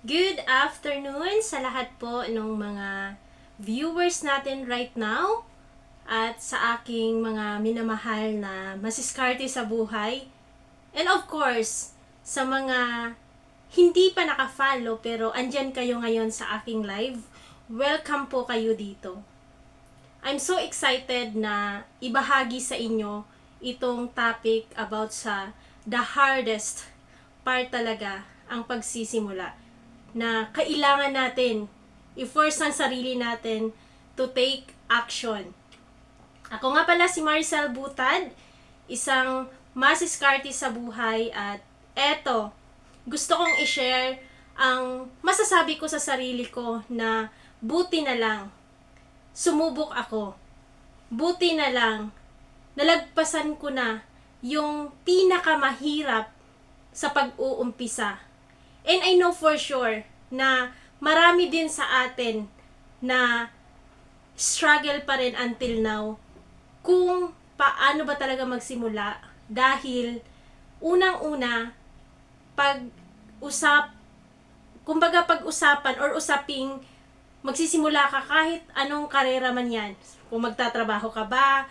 Good afternoon sa lahat po ng mga viewers natin right now at sa aking mga minamahal na masiskarte sa buhay. And of course, sa mga hindi pa nakafollow pero andyan kayo ngayon sa aking live, welcome po kayo dito. I'm so excited na ibahagi sa inyo itong topic about sa the hardest part talaga ang pagsisimula na kailangan natin i-force ang sarili natin to take action. Ako nga pala si Maricel Butad, isang masiskarte sa buhay at eto, gusto kong i-share ang masasabi ko sa sarili ko na buti na lang, sumubok ako. Buti na lang, nalagpasan ko na yung pinakamahirap sa pag-uumpisa. And I know for sure na marami din sa atin na struggle pa rin until now kung paano ba talaga magsimula dahil unang-una pag usap kumbaga pag-usapan or usaping magsisimula ka kahit anong karera man yan. Kung magtatrabaho ka ba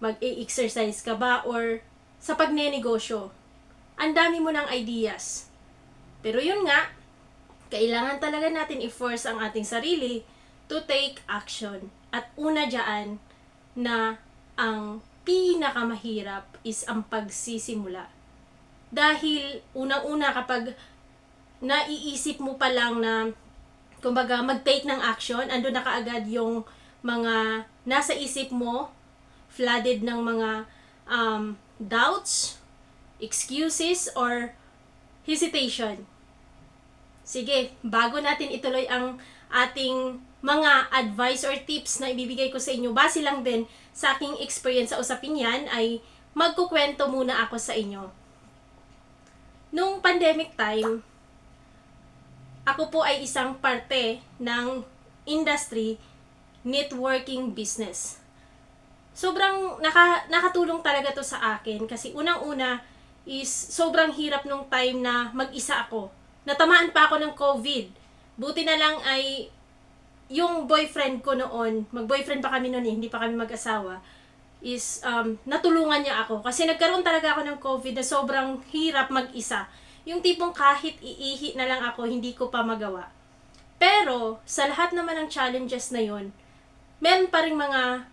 mag-exercise ka ba or sa pagnenegosyo. Ang dami mo ng ideas pero yun nga kailangan talaga natin i-force ang ating sarili to take action. At una dyan na ang pinakamahirap is ang pagsisimula. Dahil unang-una kapag naiisip mo pa lang na kumbaga mag-take ng action, ando na kaagad yung mga nasa isip mo, flooded ng mga um, doubts, excuses, or hesitation. Sige, bago natin ituloy ang ating mga advice or tips na ibibigay ko sa inyo, base lang din sa aking experience sa usapin yan, ay magkukwento muna ako sa inyo. Nung pandemic time, ako po ay isang parte ng industry networking business. Sobrang naka, nakatulong talaga to sa akin kasi unang-una is sobrang hirap nung time na mag-isa ako natamaan pa ako ng COVID. Buti na lang ay yung boyfriend ko noon, mag-boyfriend pa kami noon eh, hindi pa kami mag-asawa, is um, natulungan niya ako. Kasi nagkaroon talaga ako ng COVID na sobrang hirap mag-isa. Yung tipong kahit iihi na lang ako, hindi ko pa magawa. Pero, sa lahat naman ng challenges na yon meron pa rin mga,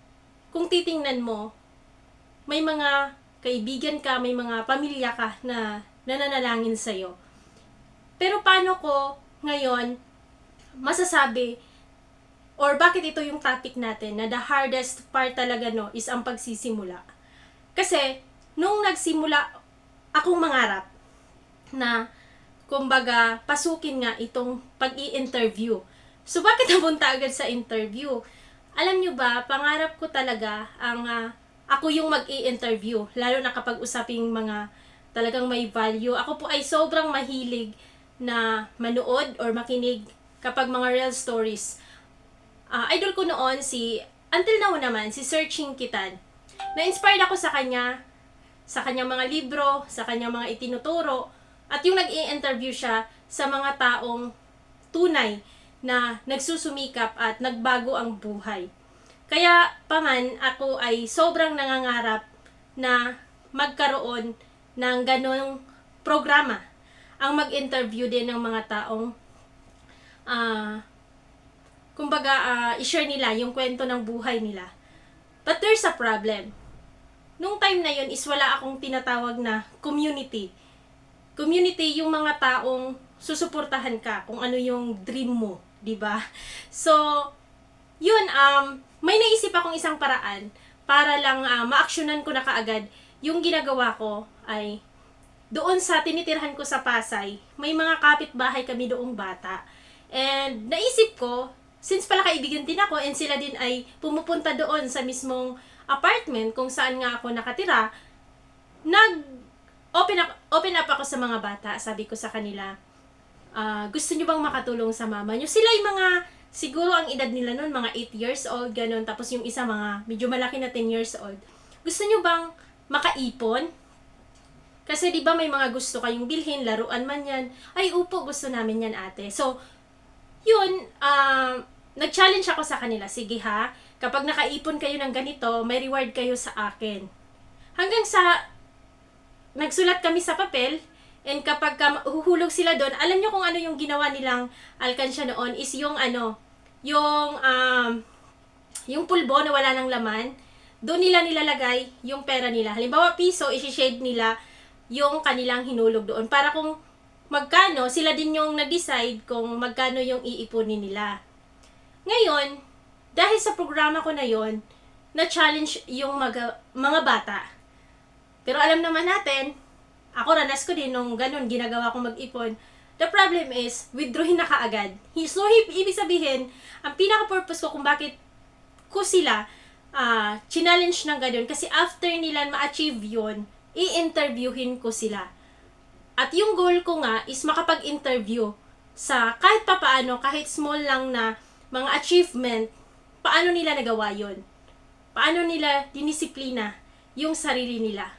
kung titingnan mo, may mga kaibigan ka, may mga pamilya ka na nananalangin sa'yo. Pero paano ko ngayon masasabi or bakit ito yung topic natin na the hardest part talaga no is ang pagsisimula. Kasi nung nagsimula akong mangarap na kumbaga pasukin nga itong pag-i-interview. So bakit napunta agad sa interview? Alam nyo ba, pangarap ko talaga ang uh, ako yung mag-i-interview, lalo na kapag usaping mga talagang may value. Ako po ay sobrang mahilig na manood or makinig kapag mga real stories. Uh, idol ko noon si, until now naman, si Searching Kitan. Na-inspired ako sa kanya, sa kanyang mga libro, sa kanyang mga itinuturo, at yung nag-i-interview siya sa mga taong tunay na nagsusumikap at nagbago ang buhay. Kaya paman ako ay sobrang nangangarap na magkaroon ng ganong programa ang mag-interview din ng mga taong uh, kumbaga uh, i-share nila yung kwento ng buhay nila. But there's a problem. Nung time na yun is wala akong tinatawag na community. Community yung mga taong susuportahan ka kung ano yung dream mo, 'di ba? So, yun um may naisip akong isang paraan para lang uh, maaksyonan ko na kaagad yung ginagawa ko ay doon sa tinitirhan ko sa Pasay, may mga kapitbahay kami doong bata. And naisip ko, since pala kaibigan din ako and sila din ay pumupunta doon sa mismong apartment kung saan nga ako nakatira, nag open up, open up ako sa mga bata. Sabi ko sa kanila, uh, gusto nyo bang makatulong sa mama nyo? Sila yung mga, siguro ang edad nila noon, mga 8 years old, ganun. Tapos yung isa mga medyo malaki na 10 years old. Gusto nyo bang makaipon Kasi 'di ba may mga gusto kayong bilhin, laruan man 'yan. Ay, upo, gusto namin 'yan, ate. So, 'yun, um nag-challenge ako sa kanila. Sige ha, kapag nakaipon kayo ng ganito, may reward kayo sa akin. Hanggang sa nagsulat kami sa papel, and kapag ka huhulog sila doon, alam nyo kung ano yung ginawa nilang alkansya noon is yung ano, yung um, yung pulbo na wala ng laman, doon nila nilalagay yung pera nila. Halimbawa, piso, isi-shade nila yung kanilang hinulog doon. Para kung magkano, sila din yung nag-decide kung magkano yung iipunin nila. Ngayon, dahil sa programa ko na yon na-challenge yung mga, mga bata. Pero alam naman natin, ako ranas ko din nung ganun, ginagawa kong mag-ipon. The problem is, withdrawin na kaagad. So, ibig sabihin, ang pinaka-purpose ko kung bakit ko sila ah challenge ng ganun, kasi after nila ma-achieve yun, i-interviewin ko sila. At yung goal ko nga is makapag-interview sa kahit papaano, kahit small lang na mga achievement, paano nila nagawa yun? Paano nila dinisiplina yung sarili nila?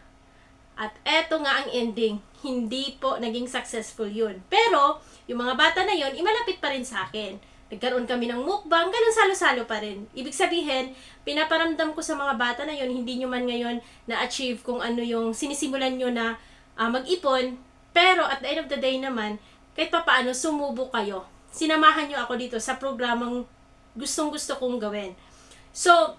At eto nga ang ending, hindi po naging successful yun. Pero, yung mga bata na yun, imalapit pa rin sa akin. Nagkaroon kami ng mukbang, ganun salo-salo pa rin. Ibig sabihin, pinaparamdam ko sa mga bata na yun, hindi nyo man ngayon na-achieve kung ano yung sinisimulan nyo na ah, mag-ipon. Pero at the end of the day naman, kahit papaano, sumubo kayo. Sinamahan nyo ako dito sa programang gustong gusto kong gawin. So,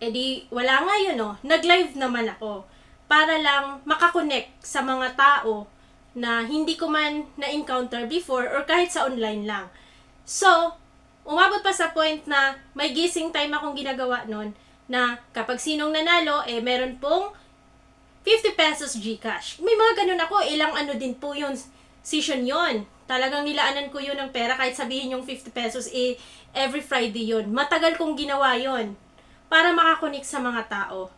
edi wala nga yun, no? Nag-live naman ako para lang makakonect sa mga tao na hindi ko man na-encounter before or kahit sa online lang. So, umabot pa sa point na may gising time akong ginagawa nun na kapag sinong nanalo, eh meron pong 50 pesos Gcash. May mga ganun ako, ilang ano din po yun, session yon Talagang nilaanan ko yun ng pera kahit sabihin yung 50 pesos, eh, every Friday yun. Matagal kong ginawa yon para makakonik sa mga tao.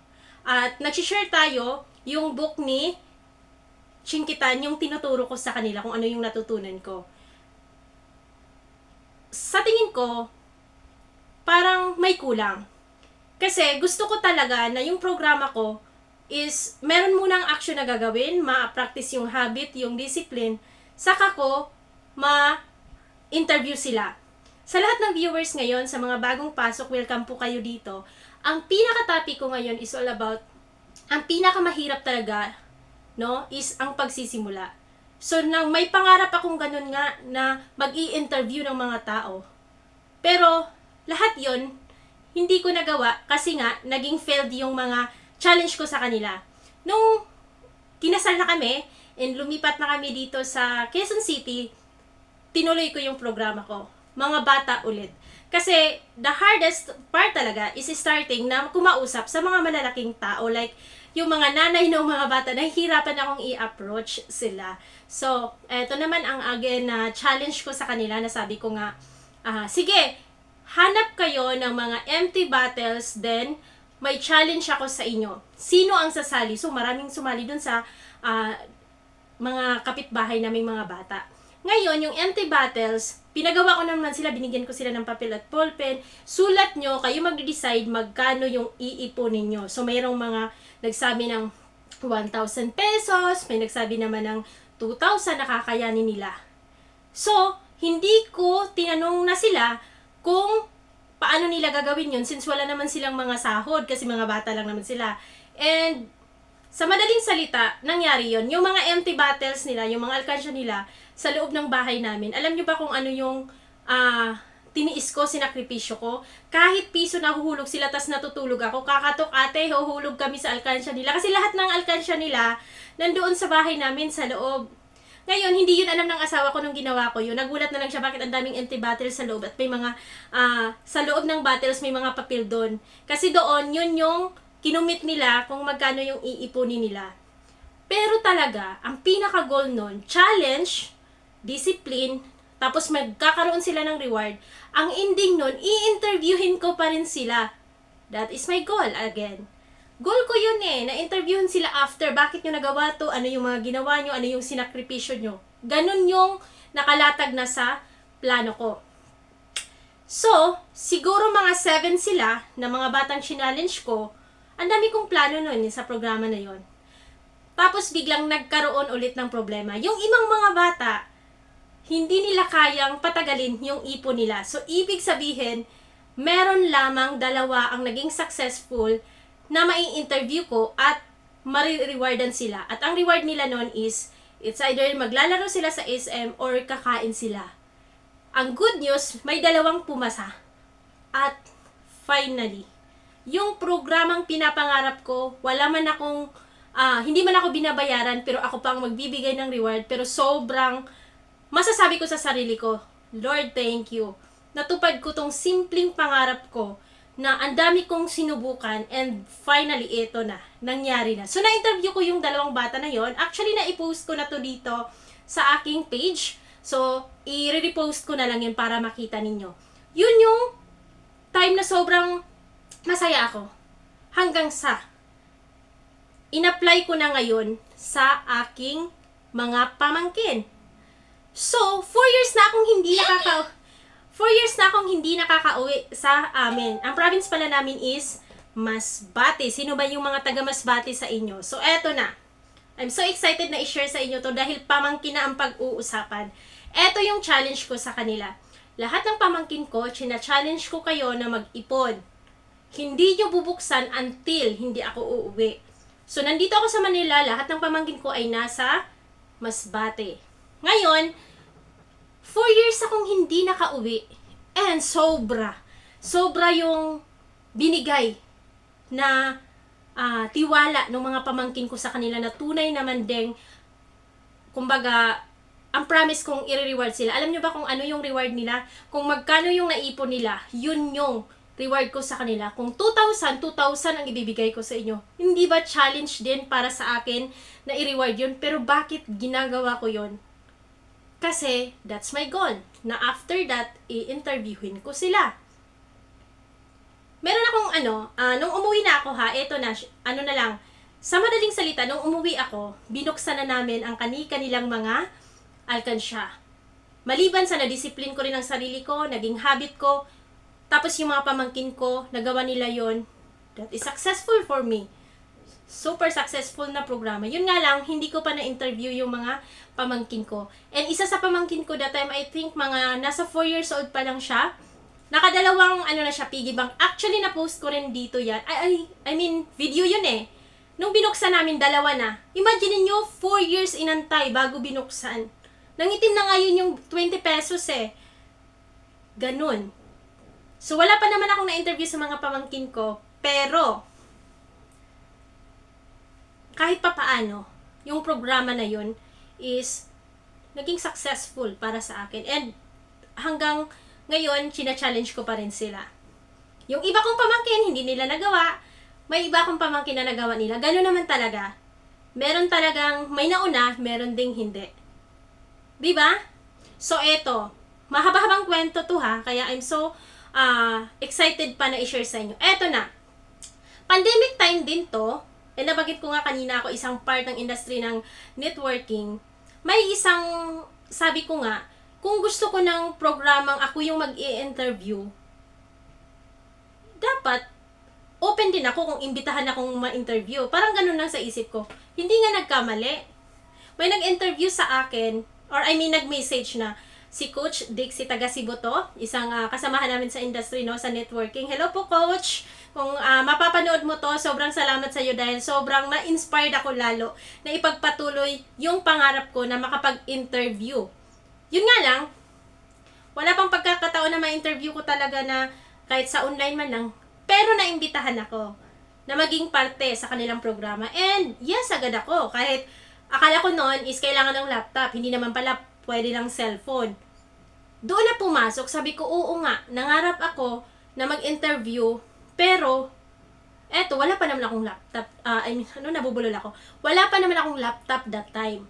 At nag-share tayo yung book ni Chinkitan, yung tinuturo ko sa kanila kung ano yung natutunan ko. Sa tingin ko, parang may kulang. Kasi gusto ko talaga na yung programa ko is meron munang action na gagawin, ma-practice yung habit, yung discipline, saka ko ma-interview sila. Sa lahat ng viewers ngayon, sa mga bagong pasok, welcome po kayo dito. Ang pinaka-topic ko ngayon is all about, ang pinakamahirap talaga, no, is ang pagsisimula. So, nang may pangarap akong ganun nga na mag interview ng mga tao. Pero, lahat yon hindi ko nagawa kasi nga, naging failed yung mga challenge ko sa kanila. Nung kinasal na kami, and lumipat na kami dito sa Quezon City, tinuloy ko yung programa ko. Mga bata ulit. Kasi the hardest part talaga is starting na kumausap sa mga malalaking tao. Like, yung mga nanay ng mga bata, nahihirapan akong i-approach sila. So, eto naman ang again na challenge ko sa kanila na sabi ko nga, ah, sige, hanap kayo ng mga empty bottles, then may challenge ako sa inyo. Sino ang sasali? So, maraming sumali dun sa ah, mga kapitbahay naming mga bata. Ngayon, yung empty bottles, pinagawa ko naman sila, binigyan ko sila ng papel at ballpen. Sulat nyo, kayo mag-decide magkano yung iipunin nyo. So, mayroong mga nagsabi ng 1,000 pesos, may nagsabi naman ng 2,000 nakakayanin nila. So, hindi ko tinanong na sila kung paano nila gagawin yun since wala naman silang mga sahod kasi mga bata lang naman sila. And sa madaling salita, nangyari yon Yung mga empty bottles nila, yung mga alkansya nila, sa loob ng bahay namin, alam nyo ba kung ano yung ah tiniis ko, sinakripisyo ko? Kahit piso nahuhulog sila, tas natutulog ako, kakatok ate, huhulog kami sa alkansya nila. Kasi lahat ng alkansya nila, nandoon sa bahay namin sa loob. Ngayon, hindi yun alam ng asawa ko nung ginawa ko yun. Nagulat na lang siya bakit ang daming empty bottles sa loob at may mga, ah sa loob ng bottles may mga papel doon. Kasi doon, yun yung kinumit nila kung magkano yung iipunin nila. Pero talaga, ang pinaka-goal nun, challenge, discipline, tapos magkakaroon sila ng reward. Ang ending nun, i-interviewin ko pa rin sila. That is my goal again. Goal ko yun eh, na-interviewin sila after, bakit nyo nagawa to, ano yung mga ginawa nyo, ano yung sinakripisyo nyo. Ganun yung nakalatag na sa plano ko. So, siguro mga 7 sila na mga batang challenge ko, ang dami kong plano nun eh, sa programa na yon. Tapos biglang nagkaroon ulit ng problema. Yung ibang mga bata, hindi nila kayang patagalin yung ipon nila. So, ibig sabihin, meron lamang dalawa ang naging successful na mai-interview ko at marirewardan sila. At ang reward nila nun is, it's either maglalaro sila sa SM or kakain sila. Ang good news, may dalawang pumasa. At finally, yung programang pinapangarap ko, wala man akong, ah, hindi man ako binabayaran, pero ako pa ang magbibigay ng reward, pero sobrang, masasabi ko sa sarili ko, Lord, thank you. Natupad ko tong simpleng pangarap ko na ang dami kong sinubukan and finally ito na, nangyari na. So na-interview ko yung dalawang bata na yon. Actually na-post ko na to dito sa aking page. So i-repost ko na lang yun para makita ninyo. Yun yung time na sobrang masaya ako. Hanggang sa in-apply ko na ngayon sa aking mga pamangkin. So, four years na akong hindi nakaka... Four years na akong hindi nakakauwi sa amin. Ang province pala namin is Masbate. Sino ba yung mga taga Masbate sa inyo? So, eto na. I'm so excited na i-share sa inyo to dahil pamangkin na ang pag-uusapan. Eto yung challenge ko sa kanila. Lahat ng pamangkin ko, china-challenge ko kayo na mag-ipon. Hindi nyo bubuksan until hindi ako uuwi. So, nandito ako sa Manila, lahat ng pamangkin ko ay nasa Masbate. Ngayon, four years akong hindi nakauwi. And sobra. Sobra yung binigay na ah, tiwala ng mga pamangkin ko sa kanila na tunay naman ding kumbaga ang promise kong i-reward sila. Alam nyo ba kung ano yung reward nila? Kung magkano yung naipon nila, yun yung reward ko sa kanila. Kung 2,000, 2,000 ang ibibigay ko sa inyo. Hindi ba challenge din para sa akin na i-reward yun? Pero bakit ginagawa ko yun? Kasi that's my goal. Na after that, i-interviewin ko sila. Meron akong ano, ah, nung umuwi na ako ha, eto na, ano na lang, sa madaling salita, nung umuwi ako, binuksan na namin ang kani-kanilang mga alkansya. Maliban sa na-discipline ko rin ang sarili ko, naging habit ko, tapos yung mga pamangkin ko, nagawa nila yon that is successful for me super successful na programa. Yun nga lang, hindi ko pa na-interview yung mga pamangkin ko. And isa sa pamangkin ko that time, I think mga nasa 4 years old pa lang siya. Nakadalawang ano na siya, piggy bank. Actually, na-post ko rin dito yan. I, I, I mean, video yun eh. Nung binuksan namin, dalawa na. Imagine niyo 4 years inantay bago binuksan. Nangitim na nga yun yung 20 pesos eh. Ganun. So, wala pa naman akong na-interview sa mga pamangkin ko. Pero, kahit pa paano, yung programa na yun is naging successful para sa akin. And hanggang ngayon, china-challenge ko pa rin sila. Yung iba kong pamangkin, hindi nila nagawa. May iba kong pamangkin na nagawa nila. Ganun naman talaga. Meron talagang may nauna, meron ding hindi. Di ba? So, eto. Mahaba-habang kwento to ha. Kaya I'm so ah, excited pa na i-share sa inyo. Eto na. Pandemic time din to. Eh, nabanggit ko nga kanina ako isang part ng industry ng networking. May isang, sabi ko nga, kung gusto ko ng programang ako yung mag interview dapat open din ako kung imbitahan akong ma-interview. Parang ganun lang sa isip ko. Hindi nga nagkamali. May nag-interview sa akin, or I mean nag-message na, si Coach Dixie taga Cebu to, isang ah, kasamahan namin sa industry no sa networking. Hello po coach. Kung ah, mapapanood mo to, sobrang salamat sa iyo dahil sobrang na-inspired ako lalo na ipagpatuloy yung pangarap ko na makapag-interview. Yun nga lang, wala pang pagkakataon na ma-interview ko talaga na kahit sa online man lang, pero naimbitahan ako na maging parte sa kanilang programa. And yes, agad ako. Kahit akala ko noon is kailangan ng laptop, hindi naman pala pwede ng cellphone. Doon na pumasok, sabi ko, oo nga, nangarap ako na mag-interview, pero, eto, wala pa naman akong laptop. Ah, I mean, ano, nabubulol ako. Wala pa naman akong laptop that time.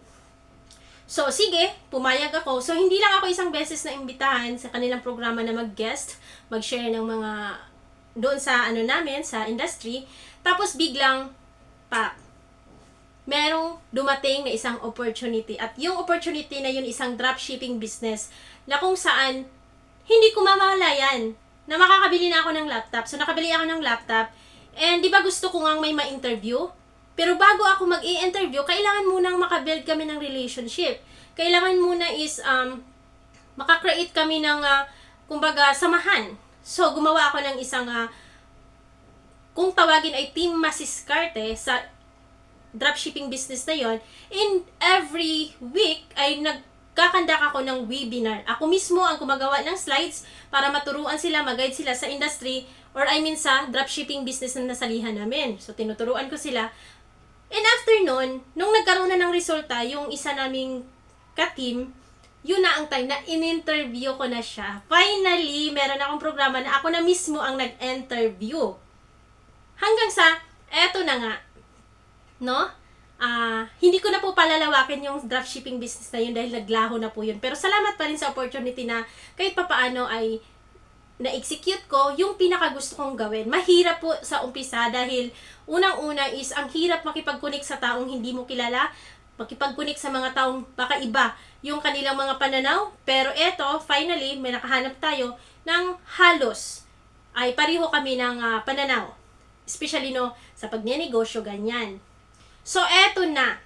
So, sige, pumayag ako. So, hindi lang ako isang beses na imbitahan sa kanilang programa na mag-guest, mag-share ng mga doon sa ano namin, sa industry. Tapos, biglang, pa, merong dumating na isang opportunity. At yung opportunity na yun, isang dropshipping business na kung saan hindi ko mamalayan na makakabili na ako ng laptop. So, nakabili ako ng laptop. And di ba gusto ko nga may ma-interview? Pero bago ako mag interview kailangan munang makabuild kami ng relationship. Kailangan muna is um, makakreate kami ng, ah, kumbaga, samahan. So, gumawa ako ng isang, ah, kung tawagin ay Team Masiskarte sa dropshipping business na yon in every week ay nagkakandak ako ng webinar. Ako mismo ang gumagawa ng slides para maturuan sila, mag-guide sila sa industry or I mean sa dropshipping business na nasalihan namin. So, tinuturuan ko sila. And after nun, nung nagkaroon na ng resulta, yung isa naming ka-team, yun na ang time na in-interview ko na siya. Finally, meron akong programa na ako na mismo ang nag-interview. Hanggang sa, eto na nga, no? Ah, hindi ko na po palalawakin yung dropshipping business na yun dahil naglaho na po yun. Pero salamat pa rin sa opportunity na kahit papaano ay na-execute ko yung pinaka gusto kong gawin. Mahirap po sa umpisa dahil unang-una is ang hirap makipag-connect sa taong hindi mo kilala, makipag-connect sa mga taong baka iba yung kanilang mga pananaw. Pero eto, finally, may nakahanap tayo ng halos ay pareho kami ng ah, pananaw. Especially no, sa pagnenegosyo, ganyan. So, eto na.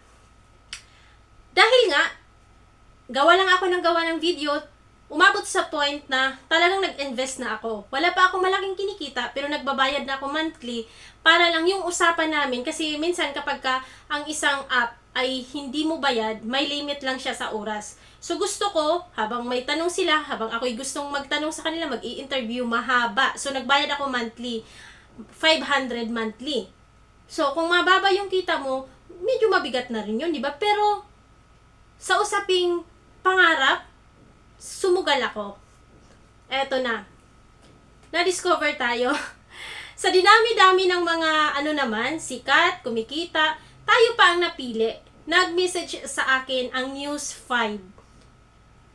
Dahil nga, gawa lang ako ng gawa ng video, umabot sa point na talagang nag-invest na ako. Wala pa ako malaking kinikita, pero nagbabayad na ako monthly para lang yung usapan namin. Kasi minsan kapag ka ang isang app ay hindi mo bayad, may limit lang siya sa oras. So gusto ko, habang may tanong sila, habang ako'y gustong magtanong sa kanila, mag interview mahaba. So nagbayad ako monthly, 500 monthly. So kung mababa yung kita mo, medyo mabigat na rin yun, di ba? Pero sa usaping pangarap, sumugal ako. Eto na. Na-discover tayo. sa dinami-dami ng mga ano naman, sikat, kumikita, tayo pa ang napili. Nag-message sa akin ang News 5.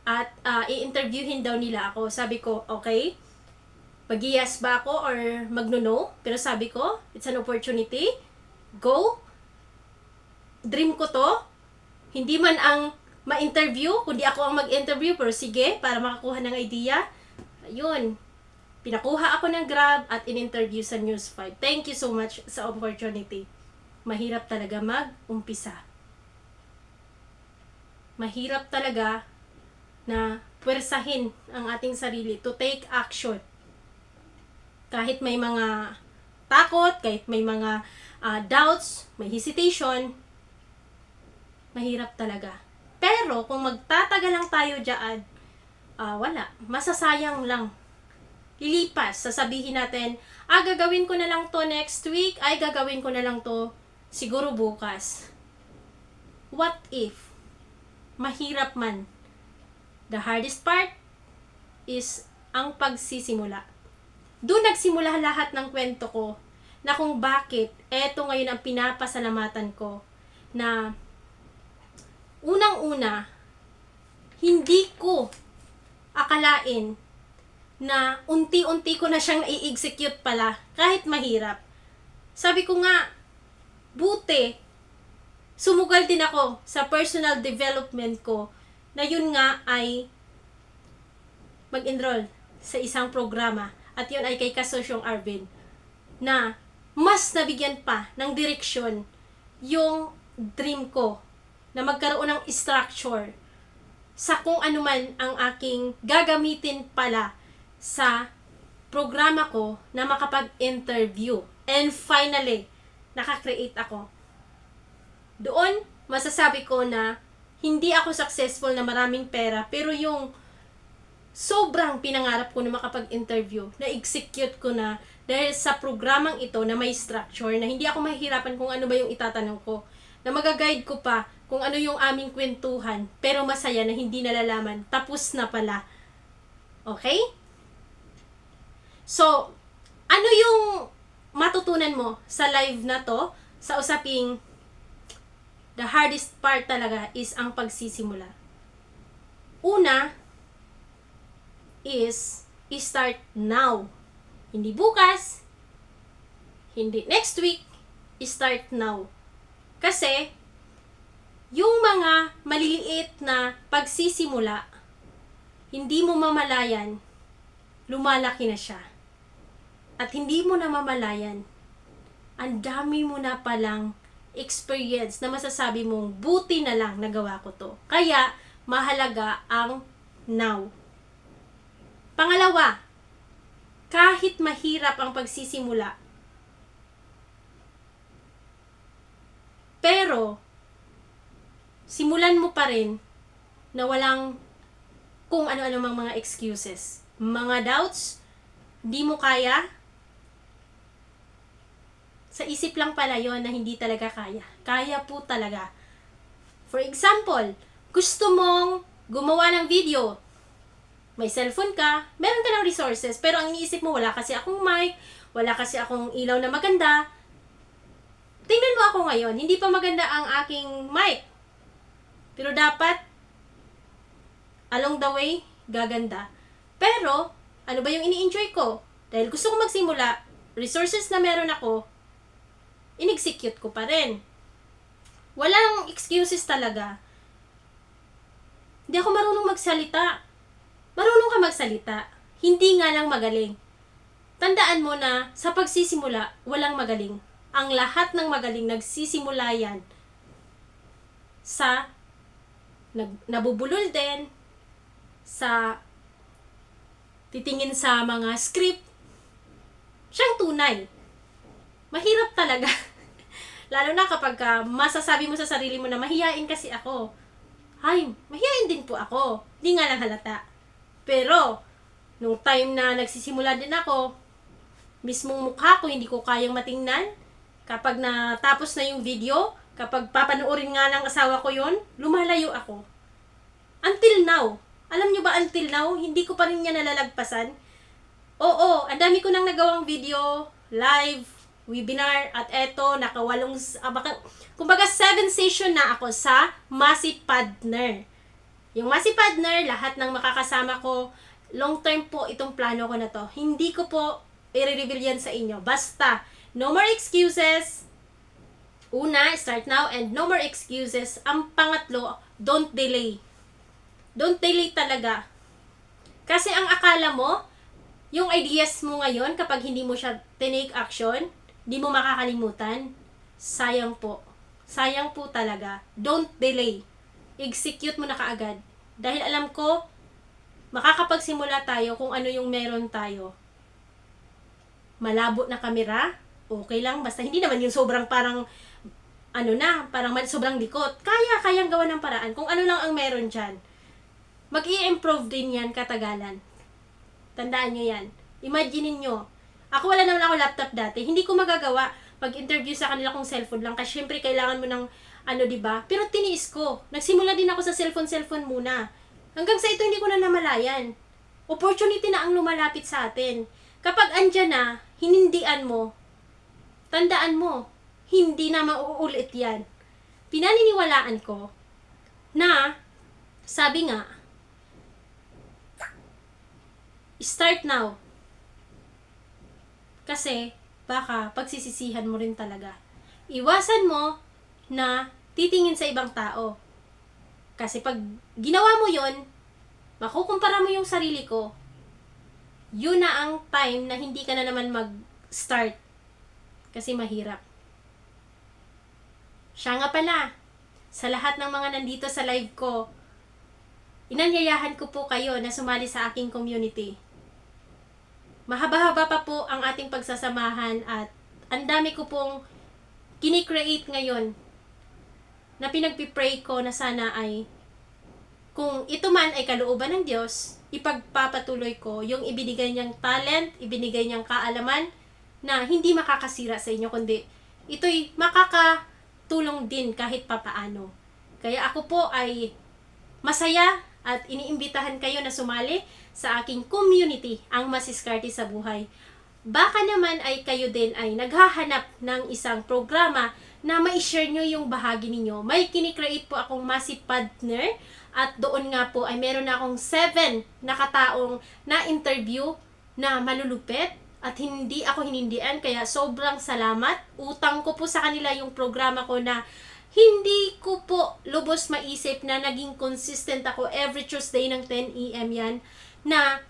At ah, i-interviewin daw nila ako. Sabi ko, okay. Mag-yes ba ako or magno-no? Pero sabi ko, it's an opportunity. Go. Dream ko to. Hindi man ang ma-interview, kundi ako ang mag-interview, pero sige, para makakuha ng idea. Ayun. Pinakuha ako ng Grab at in-interview sa News 5. Thank you so much sa opportunity. Mahirap talaga mag-umpisa. Mahirap talaga na pwersahin ang ating sarili to take action. Kahit may mga takot, kahit may mga ah, doubts, may hesitation, mahirap talaga. Pero kung magtatagal lang tayo diyan, ah wala, masasayang lang. Lilipas, sasabihin natin, ah gagawin ko na lang to next week, ay gagawin ko na lang to siguro bukas. What if? Mahirap man. The hardest part is ang pagsisimula. Doon nagsimula lahat ng kwento ko na kung bakit eto ngayon ang pinapasalamatan ko na unang-una, hindi ko akalain na unti-unti ko na siyang i-execute pala kahit mahirap. Sabi ko nga, buti, sumugal din ako sa personal development ko na yun nga ay mag-enroll sa isang programa at yun ay kay Kasosyong Arvin na mas nabigyan pa ng direksyon yung dream ko na magkaroon ng structure sa kung ano man ang aking gagamitin pala sa programa ko na makapag-interview. And finally, nakakreate ako. Doon, masasabi ko na hindi ako successful na maraming pera, pero yung sobrang pinangarap ko na makapag-interview, na-execute ko na dahil sa programang ito na may structure, na hindi ako mahihirapan kung ano ba yung itatanong ko, na magaguide ko pa kung ano yung aming kwentuhan, pero masaya na hindi nalalaman, tapos na pala. Okay? So, ano yung matutunan mo sa live na to, sa usaping the hardest part talaga is ang pagsisimula. Una is start now. Hindi bukas, hindi next week, start now. Kasi, yung mga maliliit na pagsisimula, hindi mo mamalayan, lumalaki na siya. At hindi mo na mamalayan, ang dami mo na palang experience na masasabi mong buti na lang nagawa ko to. Kaya, mahalaga ang now. Pangalawa, kahit mahirap ang pagsisimula, pero, simulan mo pa rin na walang kung ano-ano mang mga excuses. Mga doubts, di mo kaya, sa isip lang pala yon na hindi talaga kaya. Kaya po talaga. For example, gusto mong gumawa ng video. May cellphone ka, meron ka ng resources, pero ang iniisip mo, wala kasi akong mic, wala kasi akong ilaw na maganda. Tingnan mo ako ngayon, hindi pa maganda ang aking mic. Pero dapat, along the way, gaganda. Pero, ano ba yung ini-enjoy ko? Dahil gusto ko magsimula, resources na meron ako, in-execute ko pa rin. Walang excuses talaga. Hindi ako marunong magsalita. Marunong ka magsalita. Hindi nga lang magaling. Tandaan mo na sa pagsisimula, walang magaling. Ang lahat ng magaling nagsisimula yan sa nag, nabubulol din, sa titingin sa mga script, siyang tunay. Mahirap talaga. Lalo na kapag ka masasabi mo sa sarili mo na mahihain kasi ako. Ay, mahihain din po ako. Di nga lang halata. Pero, nung time na nagsisimula din ako, mismong mukha ko hindi ko kayang matingnan. Kapag natapos na yung video, kapag papanoorin nga ng asawa ko yon lumalayo ako. Until now, alam nyo ba until now, hindi ko pa rin niya nalalagpasan? Oo, ang dami ko nang nagawang video, live, webinar, at eto, nakawalong, uh, baka, kumbaga seven session na ako sa Masi Partner. Yung Masi Partner, lahat ng makakasama ko, long term po itong plano ko na to. Hindi ko po i-reveal yan sa inyo. Basta, no more excuses. Una, start now, and no more excuses. Ang pangatlo, don't delay. Don't delay talaga. Kasi ang akala mo, yung ideas mo ngayon, kapag hindi mo siya tinake action, di mo makakalimutan, sayang po. Sayang po talaga. Don't delay. Execute mo na kaagad. Dahil alam ko, makakapagsimula tayo kung ano yung meron tayo. Malabo na kamera, okay lang. Basta hindi naman yung sobrang parang, ano na, parang sobrang likot. Kaya, kayang gawa ng paraan. Kung ano lang ang meron dyan mag improve din yan katagalan. Tandaan nyo yan. Imagine nyo. Ako wala naman ako laptop dati. Hindi ko magagawa pag-interview sa kanila kung cellphone lang. Kasi syempre kailangan mo ng ano, di ba? Pero tiniis ko. Nagsimula din ako sa cellphone-cellphone muna. Hanggang sa ito hindi ko na namalayan. Opportunity na ang lumalapit sa atin. Kapag andyan na, hinindian mo, tandaan mo, hindi na mauulit yan. Pinaniniwalaan ko na, sabi nga, start now. Kasi, baka pagsisisihan mo rin talaga. Iwasan mo na titingin sa ibang tao. Kasi pag ginawa mo yon, makukumpara mo yung sarili ko, yun na ang time na hindi ka na naman mag-start. Kasi mahirap. Siya nga pala, sa lahat ng mga nandito sa live ko, inanyayahan ko po kayo na sumali sa aking community. Mahaba-haba pa po ang ating pagsasamahan at ang dami ko pong kinikreate ngayon na pinagpipray ko na sana ay kung ito man ay kalooban ng Diyos, ipagpapatuloy ko yung ibinigay niyang talent, ibinigay niyang kaalaman na hindi makakasira sa inyo, kundi ito'y makakatulong din kahit papaano. Kaya ako po ay masaya at iniimbitahan kayo na sumali sa aking community, ang masiskarte sa buhay. Baka naman ay kayo din ay naghahanap ng isang programa na ma-share nyo yung bahagi ninyo. May kinikreate po akong massive partner at doon nga po ay meron na akong 7 nakataong na interview na malulupet at hindi ako hinindian kaya sobrang salamat. Utang ko po sa kanila yung programa ko na hindi ko po lubos maisip na naging consistent ako every Tuesday ng 10 a.m. yan na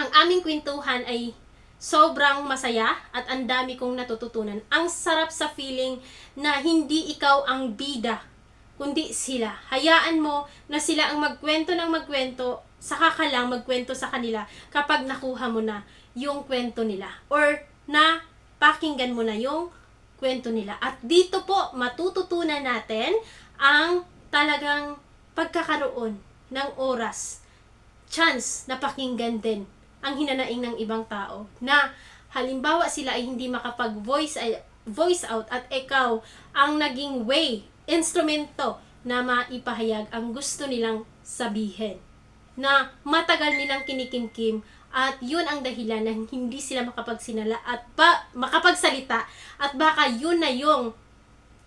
ang aming kwentuhan ay sobrang masaya at ang dami kong natututunan. Ang sarap sa feeling na hindi ikaw ang bida, kundi sila. Hayaan mo na sila ang magkwento ng magkwento, saka ka lang magkwento sa kanila kapag nakuha mo na yung kwento nila. Or na pakinggan mo na yung kwento nila. At dito po, matututunan natin ang talagang pagkakaroon ng oras, chance na pakinggan din ang hinanaing ng ibang tao na halimbawa sila ay hindi makapag-voice ay voice out at ikaw ang naging way, instrumento na maipahayag ang gusto nilang sabihin na matagal nilang kinikimkim at yun ang dahilan na hindi sila makapagsinala at ba, makapagsalita at baka yun na yung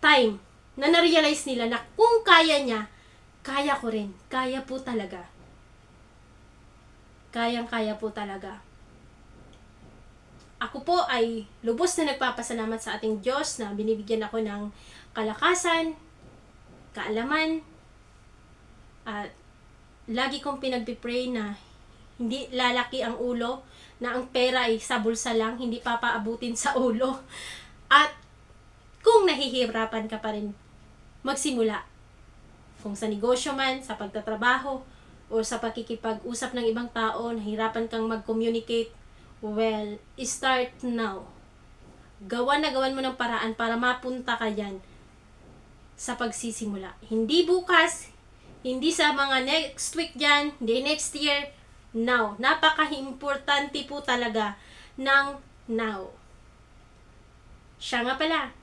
time na na-realize nila na kung kaya niya, kaya ko rin. Kaya po talaga. Kayang-kaya po talaga. Ako po ay lubos na nagpapasalamat sa ating Diyos na binibigyan ako ng kalakasan, kaalaman, at lagi kong pinagpipray na hindi lalaki ang ulo, na ang pera ay sa bulsa lang, hindi papaabutin sa ulo. At kung nahihirapan ka pa rin magsimula, kung sa negosyo man, sa pagtatrabaho, o sa pakikipag-usap ng ibang tao, nahirapan kang mag-communicate, well, start now. Gawan na gawan mo ng paraan para mapunta ka dyan sa pagsisimula. Hindi bukas, hindi sa mga next week dyan, hindi next year, now. Napaka-importante po talaga ng now. Siya nga pala,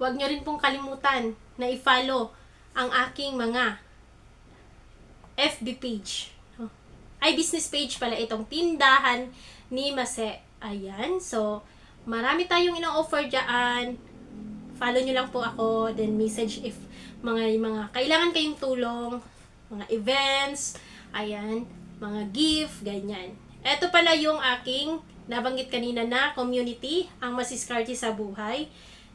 huwag nyo rin pong kalimutan na i-follow ang aking mga FB page. Ay, business page pala itong tindahan ni Mase. Ayan. So, marami tayong ino-offer dyan. Follow nyo lang po ako. Then, message if mga, mga kailangan kayong tulong. Mga events. Ayan. Mga gift. Ganyan. Ito pala yung aking nabanggit kanina na community. Ang masiskarte sa buhay.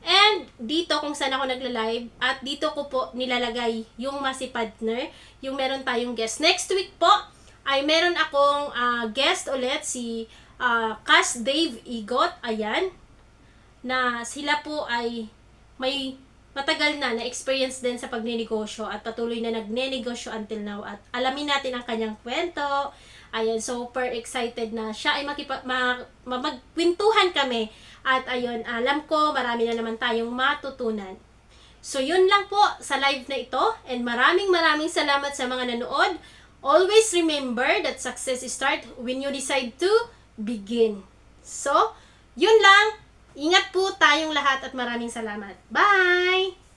And dito kung saan ako nagla-live at dito ko po nilalagay yung Masi Partner, yung meron tayong guest. Next week po ay meron akong uh, guest ulit si uh, Cass Dave Igot, ayan, na sila po ay may matagal na na experience din sa pagnenegosyo at patuloy na nagnenegosyo until now at alamin natin ang kanyang kwento. Ayan, super excited na siya ay makipa, ma, ma, magkwentuhan kami at ayun, alam ko marami na naman tayong matutunan. So yun lang po sa live na ito and maraming maraming salamat sa mga nanood. Always remember that success start when you decide to begin. So, yun lang. Ingat po tayong lahat at maraming salamat. Bye!